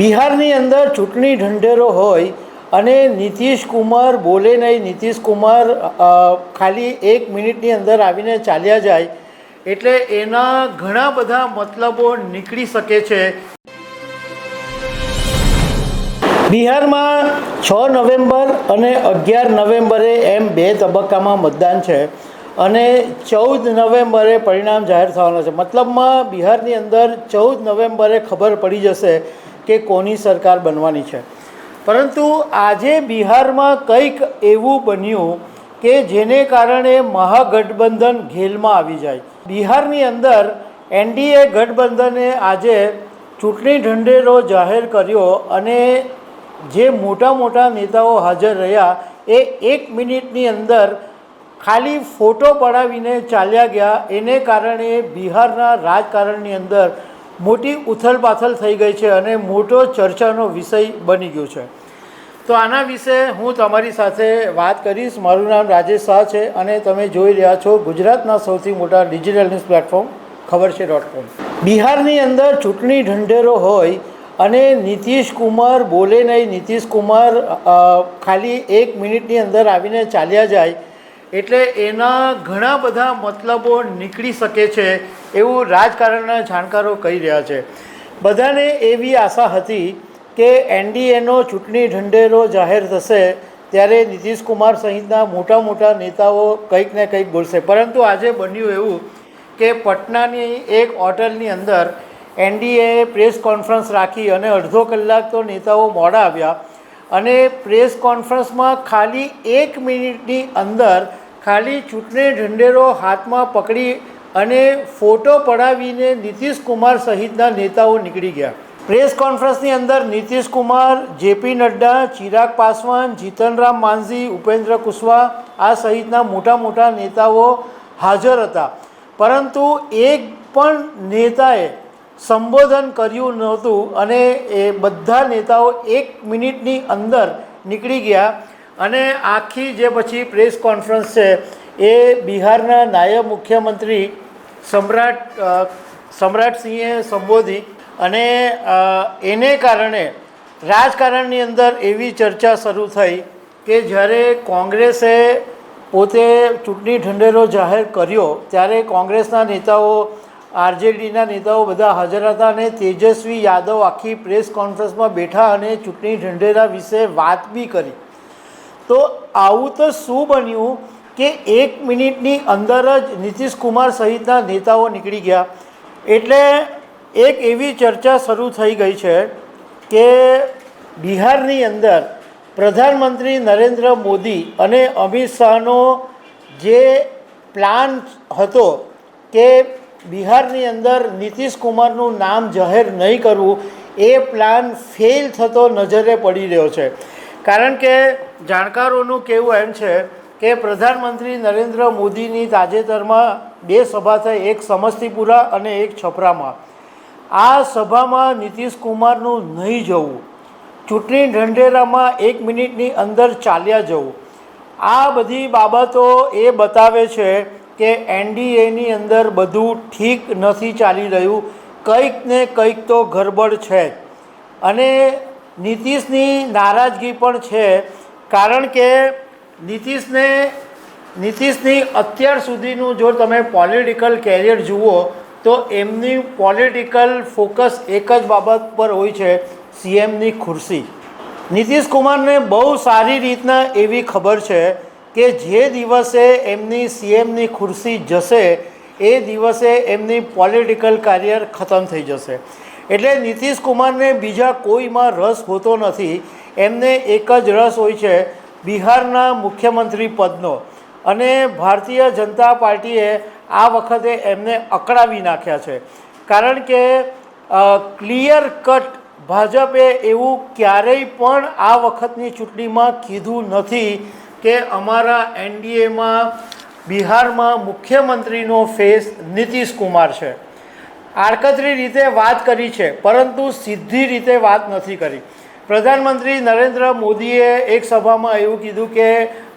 બિહારની અંદર ચૂંટણી ઢંઢેરો હોય અને નીતિશ કુમાર બોલે નહીં, નીતિશ કુમાર ખાલી એક મિનિટની અંદર આવીને ચાલ્યા જાય, એટલે એના ઘણા બધા મતલબો નીકળી શકે છે. બિહારમાં છ નવેમ્બર અને અગિયાર નવેમ્બરે એમ બે તબક્કામાં મતદાન છે અને ચૌદ નવેમ્બરે પરિણામ જાહેર થવાનું છે. મતલબમાં બિહારની અંદર ચૌદ નવેમ્બરે ખબર પડી જશે કે કોની સરકાર બનવાની છે. પરંતુ આજે બિહારમાં કંઈક એવું બન્યું કે જેને કારણે મહાગઠબંધન ઘેલમાં આવી જાય. બિહારની અંદર એનડીએ ગઠબંધને આજે ચૂંટણી ઢંઢેરો જાહેર કર્યો અને જે મોટા મોટા નેતાઓ હાજર રહ્યા એ એક મિનિટની અંદર ખાલી ફોટો પડાવીને ચાલ્યા ગયા. એને કારણે બિહારના રાજકારણની અંદર મોટી ઉથલપાથલ થઈ ગઈ છે અને મોટો ચર્ચાનો વિષય બની ગયો છે. તો આના વિશે હું તમારી સાથે વાત કરીશ. મારું નામ રાજેશ શાહ છે અને તમે જોઈ રહ્યા છો ગુજરાતના સૌથી મોટા ડિજિટલ ન્યૂઝ પ્લેટફોર્મ ખબર છે ડોટ કોમ. બિહારની અંદર ચૂંટણી ઢંઢેરો હોય અને નીતિશ કુમાર બોલે નહીં. નીતિશ કુમાર ખાલી એક મિનિટની અંદર આવીને ચાલ્યા જાય એટલે એના ઘણા બધા મતલબો નીકળી શકે છે એવું રાજકારણના જાણકારો કહી રહ્યા છે. બધાને એવી આશા હતી કે એનડીએનો ચૂંટણી ઢંઢેરો જાહેર થશે ત્યારે નીતિશ કુમાર સહિતના મોટા મોટા નેતાઓ કંઈક ને કંઈક બોલશે. પરંતુ આજે બન્યું એવું કે પટનાની એક હોટલની અંદર એનડીએ પ્રેસ કોન્ફરન્સ રાખી અને અડધો કલાક તો નેતાઓ મોડા આવ્યા અને પ્રેસ કોન્ફરન્સમાં ખાલી એક મિનિટની અંદર ખાલી ચૂંટણી ઢંઢેરો હાથમાં પકડી અને ફોટો પડાવીને નીતિશ કુમાર સહિતના નેતાઓ નીકળી ગયા. પ્રેસ કોન્ફરન્સની અંદર નીતિશ કુમાર, જેપી નડ્ડા, ચિરાગ પાસવાન, જીતનરામ માંઝી, ઉપેન્દ્ર કુશવાહ આ સહિતના મોટા મોટા નેતાઓ હાજર હતા. પરંતુ એક પણ નેતાએ સંબોધન કર્યું નહોતું અને એ બધા નેતાઓ એક મિનિટની અંદર નીકળી ગયા. અને આખી જે પછી પ્રેસ કોન્ફરન્સ છે, એ બિહારના નાયબ મુખ્યમંત્રી સમ્રાટ સમ્રાટસિંહે સંબોધી અને એને કારણે રાજકારણની અંદર એવી ચર્ચા શરૂ થઈ કે જ્યારે કોંગ્રેસે પોતે ચૂંટણી ઢંઢેરો જાહેર કર્યો, ત્યારે કોંગ્રેસના નેતાઓ, આરજેડીના નેતાઓ બધા હાજર હતા અને તેજસ્વી યાદવ આખી પ્રેસ કોન્ફરન્સમાં બેઠા અને ચૂંટણી ઢંઢેરા વિશે વાત બી કરી. તો આવું તો શું બન્યું કે એક મિનિટની અંદર જ નીતિશ કુમાર સહિતના નેતાઓ નીકળી ગયા? એટલે એક એવી ચર્ચા શરૂ થઈ ગઈ છે કે બિહારની અંદર પ્રધાનમંત્રી નરેન્દ્ર મોદી અને અમિત શાહનો જે પ્લાન હતો કે બિહારની અંદર નીતિશ કુમારનું નામ જાહેર નહીં કરવું, એ પ્લાન ફેલ થતો નજરે પડી રહ્યો છે. કારણ કે જાણકારોનું કહેવું એમ છે કે પ્રધાનમંત્રી નરેન્દ્ર મોદીની તાજેતરમાં બે સભા થઈ, એક સમસ્તીપુરા અને એક છપરામાં. આ સભામાં કુમારનું નહીં જવું. ચૂંટણી ઢંઢેરામાં એક મિનિટની અંદર ચાલ્યા જવું. આ બધી બાબતો એ બતાવે છે કે એનડીએની અંદર બધું ઠીક નથી ચાલી રહ્યું. કંઈક ને કંઈક તો ગરબડ છે. અને નીતિશની નારાજગી પણ છે કારણ કે નીતિશને, નીતિશની અત્યાર સુધીનું જો તમે પોલિટિકલ કેરિયર જુઓ, તો એમની પોલિટિકલ ફોકસ એક જ બાબત પર હોય છે સીએમની ખુરશી. નીતિશ કુમારને બહુ સારી રીતના એવી ખબર છે કે જે દિવસે એમની સીએમની ખુરશી જશે, એ દિવસે એમની પોલિટિકલ કરિયર ખતમ થઈ જશે. એટલે નીતિશ કુમારને બીજા કોઈમાં રસ હોતો નથી એમને એક જ રસ હોય છે બિહારના મુખ્યમંત્રી પદનો. અને ભારતીય જનતા પાર્ટીએ આ વખતે એમને અકળાવી નાખ્યા છે. કારણ કે ક્લિયર કટ ભાજપે એવું ક્યારેય પણ આ વખતની ચૂંટણીમાં કીધું નથી કે અમારા એનડીએમાં બિહારમાં મુખ્યમંત્રીનો ફેસ નીતિશ કુમાર છે. આડકતરી રીતે વાત કરી છે, પરંતુ સીધી રીતે વાત નથી કરી. પ્રધાનમંત્રી નરેન્દ્ર મોદીએ એક સભામાં એવું કીધું કે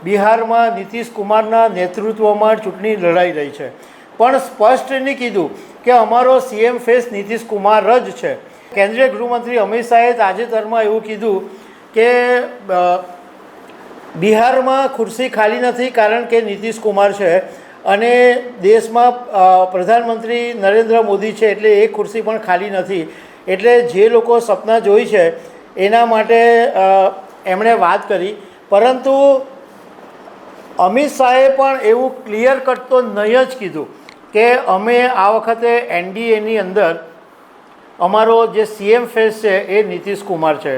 બિહારમાં નીતિશ કુમારના નેતૃત્વમાં ચૂંટણી લડાઈ રહી છે. પણ સ્પષ્ટ નહીં કીધું કે અમારો સીએમ ફેસ નીતિશ કુમાર જ છે. કેન્દ્રીય ગૃહમંત્રી અમિત શાહે તાજેતરમાં એવું કીધું કે બિહારમાં ખુરશી ખાલી નથી કારણ કે નીતિશ કુમાર છે અને દેશમાં પ્રધાનમંત્રી નરેન્દ્ર મોદી છે એટલે એ ખુરશી પણ ખાલી નથી. એટલે જે લોકો સપના જોઈ છે એના માટે એમણે વાત કરી. પરંતુ અમિત શાહે પણ એવું ક્લિયર કટ તો નહીં જ કીધું કે અમે આ વખતે એનડીએની અંદર અમારો જે સીએમ ફેસ છે એ નીતિશ કુમાર છે.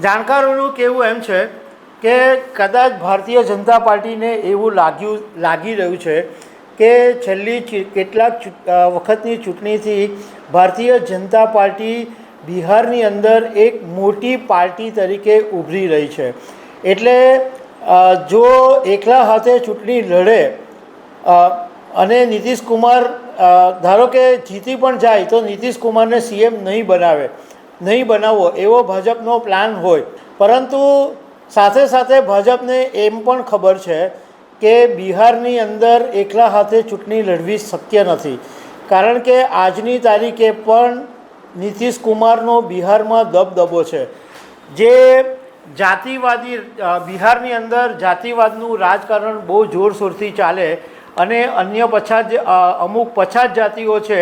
જાણકારોનું કહેવું એમ છે કે કદાચ ભારતીય જનતા પાર્ટીને એવું લાગ્યું, લાગી રહ્યું છે કે છેલ્લી કેટલાક વખતની ચૂંટણીથી ભારતીય જનતા પાર્ટી બિહારની અંદર એક મોટી પાર્ટી તરીકે ઉભરી રહી છે. એટલે જો એકલા હાથે ચૂંટણી લડે અને નીતિશ કુમાર ધારો કે જીતી પણ જાય, તો નીતિશ કુમારને સીએમ નહીં બનાવે, નહીં બનાવવો એવો ભાજપનો પ્લાન હોય. પરંતુ સાથે સાથે ભાજપને એમ પણ ખબર છે કે બિહારની અંદર એકલા હાથે ચૂંટણી લડવી શક્ય નથી. કારણ કે આજની તારીખે પણ નીતિશ કુમારનો બિહારમાં દબદબો છે. જે જાતિવાદી બિહારની અંદર જાતિવાદનું રાજકારણ બહુ જોરશોરથી ચાલે અને અન્ય પછાત અમુક પછાત જાતિઓ છે,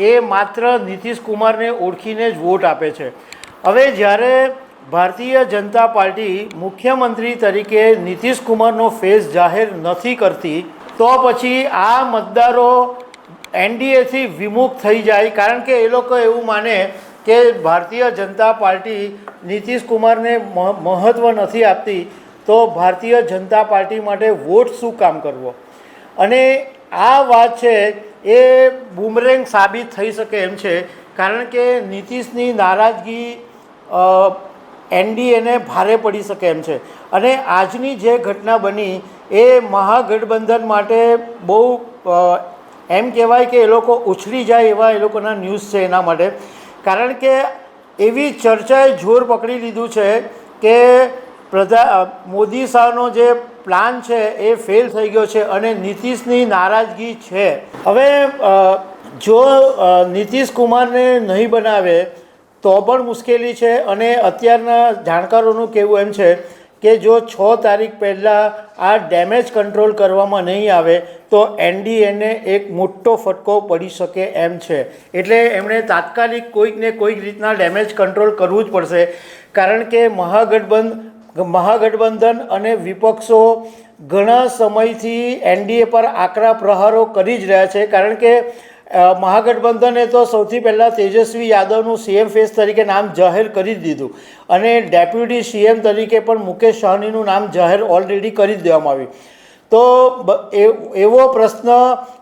એ માત્ર નીતિશ કુમારને ઓળખીને જ વોટ આપે છે. હવે જ્યારે ભારતીય જનતા પાર્ટી મુખ્યમંત્રી તરીકે નીતિશ કુમારનો ફેસ જાહેર નથી કરતી, તો પછી આ મતદારો એનડીએથી વિમુખ થઈ જાય, કારણ કે એ લોકો એવું માને કે ભારતીય જનતા પાર્ટી નીતિશ કુમારને મહ- મહત્ત્વ નથી આપતી, તો ભારતીય જનતા પાર્ટી માટે વોટ શું કામ કરવો? અને આ વાત છે, એ બુમરેંગ સાબિત થઈ શકે એમ છે, કારણ કે નીતિશની નારાજગી એનડીએને ભારે પડી શકે એમ છે. અને આજની જે ઘટના બની, એ મહાગઠબંધન માટે બહુ એમ કહેવાય કે એ લોકો ઉછળી જાય એવા એ લોકોના ન્યૂઝ છે એના માટે. કારણ કે એવી ચર્ચાએ જોર પકડી લીધું છે કે પ્રધા મોદી શાહનો જે પ્લાન છે એ ફેલ થઈ ગયો છે અને નીતિશની નારાજગી છે. હવે જો નીતિશ કુમારને નહીં બનાવે તો પણ મુશ્કેલી છે અને અત્યારના જાણકારોનું કહેવું એમ છે કે જો છ તારીખ પહેલાં આ ડેમેજ કંટ્રોલ કરવામાં નહીં આવે, તો એનડીએને એક મોટો ફટકો પડી શકે એમ છે. એટલે એમણે તાત્કાલિક કોઈક ને કોઈક રીતના ડેમેજ કંટ્રોલ કરવું જ પડશે. કારણ કે મહાગઠબંધ, મહાગઠબંધન અને વિપક્ષો ઘણા સમયથી એનડીએ પર આકરા પ્રહારો કરી જ રહ્યા છે. કારણ કે મહાગઠબંધને તો સૌથી પહેલાં તેજસ્વી યાદવનું સીએમ ફેસ તરીકે નામ જાહેર કરી દીધું અને ડેપ્યુટી સીએમ તરીકે પણ મુકેશ સહનીનું નામ જાહેર ઓલરેડી કરી દેવામાં આવ્યું. તો એવો પ્રશ્ન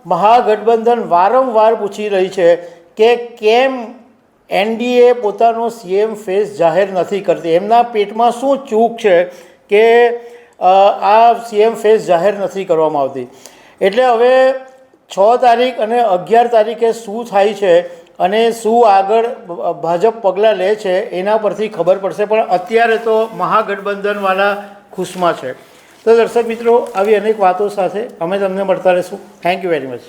મહાગઠબંધન વારંવાર પૂછી રહી છે કે કેમ એનડીએ પોતાનો સીએમ ફેસ જાહેર નથી કરતી? એમના પેટમાં શું ચૂક છે કે આ સીએમ ફેસ જાહેર નથી કરવામાં આવતી? એટલે હવે છ તારીખ અને અગિયાર તારીખે શું થાય છે અને શું આગળ ભાજપ પગલાં લે છે એના પરથી ખબર પડશે. પણ અત્યારે તો મહાગઠબંધનવાળા ખુશમાં છે. તો દર્શક મિત્રો, આવી અનેક વાતો સાથે અમે તમને મળતા રહીશું. Thank you very much